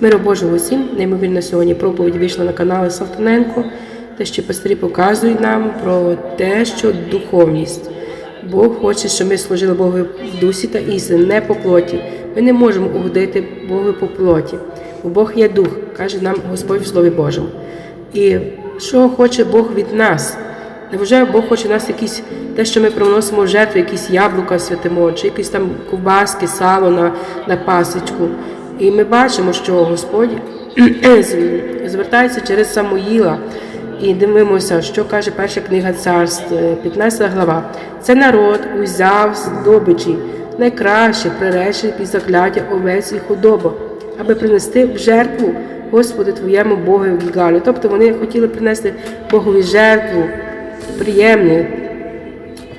Миру Божого усім, неймовірно, сьогодні проповідь вийшла на канали Салтаненко, те, що пастирі показують нам про те, що духовність. Бог хоче, щоб ми служили Богу в дусі та істині, не по плоті. Ми не можемо угодити Богу по плоті. Бо Бог є дух, каже нам Господь в Слові Божому. І що хоче Бог від нас? Невже Бог хоче нас якісь те, що ми приносимо в жертву, якісь яблука святимо, чи якісь там ковбаски, сало на, на пасочку. І ми бачимо, що Господь звертається через Самуїла. І дивимося, що каже перша книга царств, е, 15 глава. Це народ узяв здобичі, найкраще приречених під закляття овець і худобу, аби принести в жертву Господи твоєму Богу в Гілгалю. Тобто вони хотіли принести Богові жертву, приємне.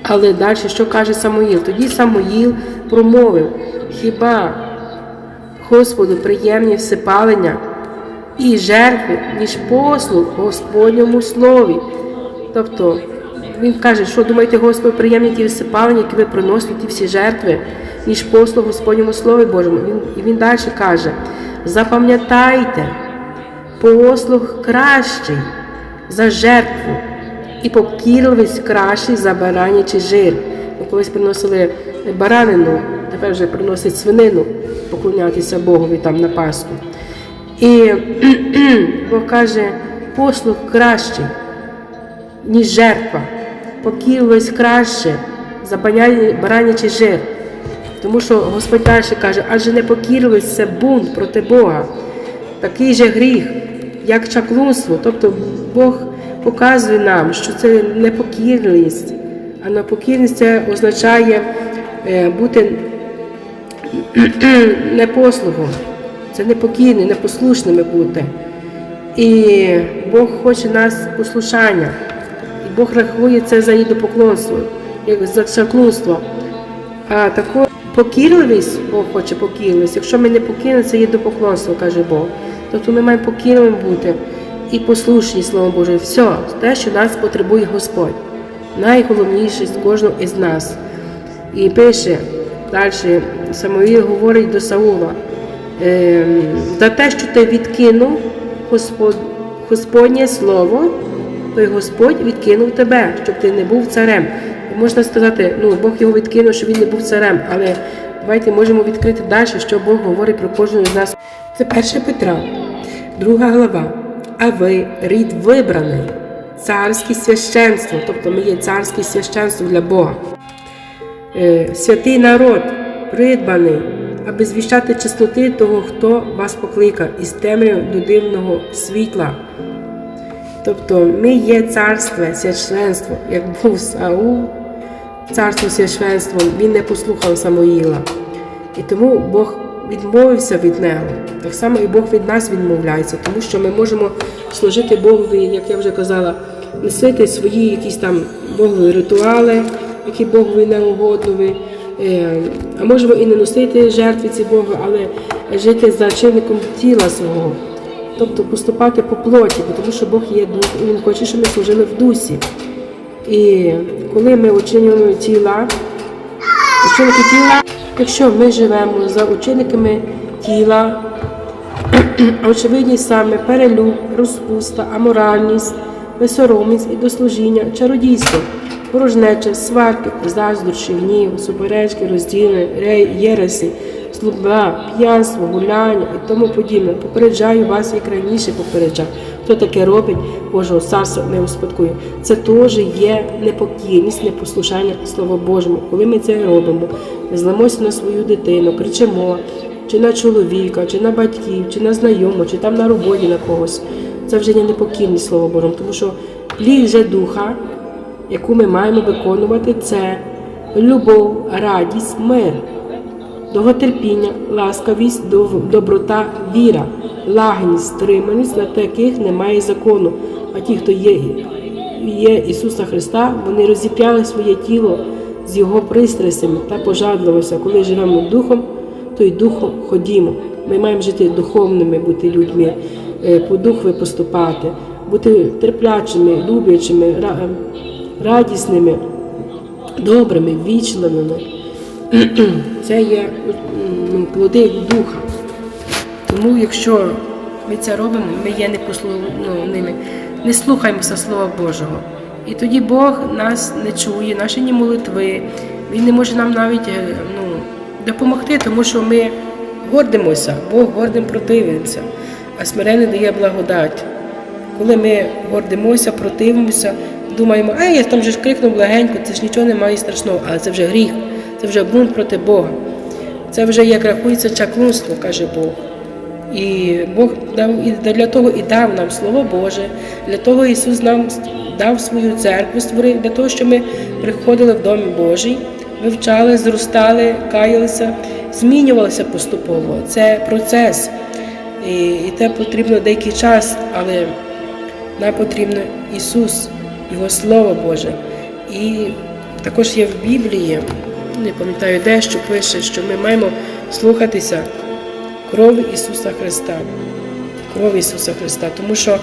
Але далі, що каже Самуїл? Тоді Самуїл промовив: хіба Господу приємні всипалення і жертви, ніж послуг Господньому слові. Тобто він каже, що думаєте, Господь приємні ті всипалення, які ви приносите, ті всі жертви, ніж послуг Господньому Слові Божому. Він, і він далі каже: запам'ятайте, послуг кращий за жертву, і покірливість кращий за баранячий жир. Ми колись приносили баранину, тепер вже приносять свинину поклонятися Богові там на Пасху. І Бог каже, послуг кращий, ніж жертва, покірливість краще за баранячий жир. Тому що Господь далі каже, адже непокірливість це бунт проти Бога, такий же гріх, як чаклунство. Тобто Бог показує нам, що це непокірність, а непокірність це означає е, бути непослухом. Це непокірні, непослушними бути. І Бог хоче нас послушання. І Бог рахує це за ідопоклонство, як за чаклунство. А також покірливість, Бог хоче покірливість. Якщо ми не покірні, це ідопоклонство, каже Бог. Тобто ми маємо покірним бути і послушні Слово Боже. Все, те, що нас потребує Господь. Найголовніше з кожного із нас. І пише далі, Самуїл говорить до Саула. Ем, за те, що ти відкинув Господ... Господнє Слово, то й Господь відкинув тебе, щоб ти не був царем. Можна сказати, ну Бог його відкинув, щоб він не був царем, але давайте можемо відкрити далі, що Бог говорить про кожного з нас. Це 1 Петра, друга глава. А ви рід вибраний, царське священство, тобто ми є царське священство для Бога. Е, Святий народ, придбаний аби звіщати чесноти того, хто вас покликав із темряви до дивного світла. Тобто ми є царство, священство, як був Саул, царство священством, він не послухав Самоїла. І тому Бог відмовився від нього. Так само і Бог від нас відмовляється, тому що ми можемо служити Богові, як я вже казала, носити свої якісь там Богові ритуали, які Богові не угоднові. А можемо і не носити жертви ці Бога, але жити за чинником тіла свого, тобто поступати по плоті, тому що Бог є дух, і Він хоче, щоб ми служили в дусі. І коли ми очинюємо тіла, учинники тіла, якщо ми живемо за учинниками тіла, очевидність саме перелюб, розпуста, аморальність, безсоромність і дослужіння, чародійство порожнеча, сварки, заздрощі, гнів, суперечки, розділи, єреси, злоба, п'янство, гуляння і тому подібне. Попереджаю вас, як раніше попереджав. Хто таке робить, Божого царства не успадкує. Це теж є непокірність, непослушання Слова Божому. Коли ми це робимо, зламося на свою дитину, кричимо, чи на чоловіка, чи на батьків, чи на знайому, чи там на роботі на когось. Це вже не непокірність Слова Божому, тому що плід вже духа яку ми маємо виконувати, це любов, радість, мир, довготерпіння, ласкавість, доброта, віра, лагідність, стриманість, на таких немає закону. А ті, хто є, є Ісуса Христа, вони розіп'яли своє тіло з Його пристрастями та пожадливостями. Коли живемо духом, то й духом ходімо. Ми маємо жити духовними, бути людьми, е, по духові поступати, бути терплячими, люблячими, радісними, добрими, вічливими. Це є ну, плоди духа. Тому, якщо ми це робимо, ми є непослу... ну, не слухаємося Слова Божого. І тоді Бог нас не чує, наші ні молитви. Він не може нам навіть е, ну, допомогти, тому що ми гордимося, Бог гордим противиться, а смирений дає благодать. Коли ми гордимося, противимося, думаємо, а я там вже ж крикнув легенько, це ж нічого немає страшного, але це вже гріх, це вже бунт проти Бога. Це вже як рахується чаклунство, каже Бог. І Бог дав і для того і дав нам Слово Боже, для того Ісус нам дав свою церкву, створив, для того, щоб ми приходили в Дом Божий, вивчали, зростали, каялися, змінювалися поступово. Це процес. І, і те потрібно деякий час, але нам потрібно Ісус, Його Слово Боже. І також є в Біблії, не пам'ятаю де, що пише, що ми маємо слухатися крові Ісуса Христа. Кров Ісуса Христа. Тому що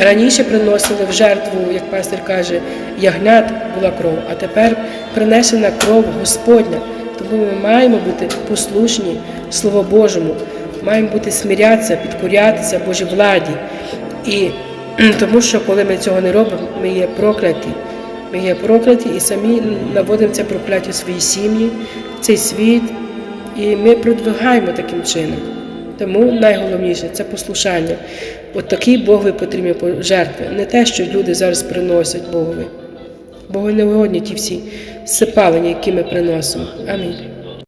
раніше приносили в жертву, як пастир каже, ягнят була кров, а тепер принесена кров Господня. Тому ми маємо бути послушні Слову Божому, маємо бути смирятися, підкорятися Божій владі. І тому що коли ми цього не робимо, ми є прокляті. Ми є прокляті і самі наводимо це прокляття в свої сім'ї, цей світ, і ми продвигаємо таким чином. Тому найголовніше це послушання. От такий Богові потрібні жертви. Не те, що люди зараз приносять Богові. Богу не вигодні ті всі сипалення, які ми приносимо. Амінь.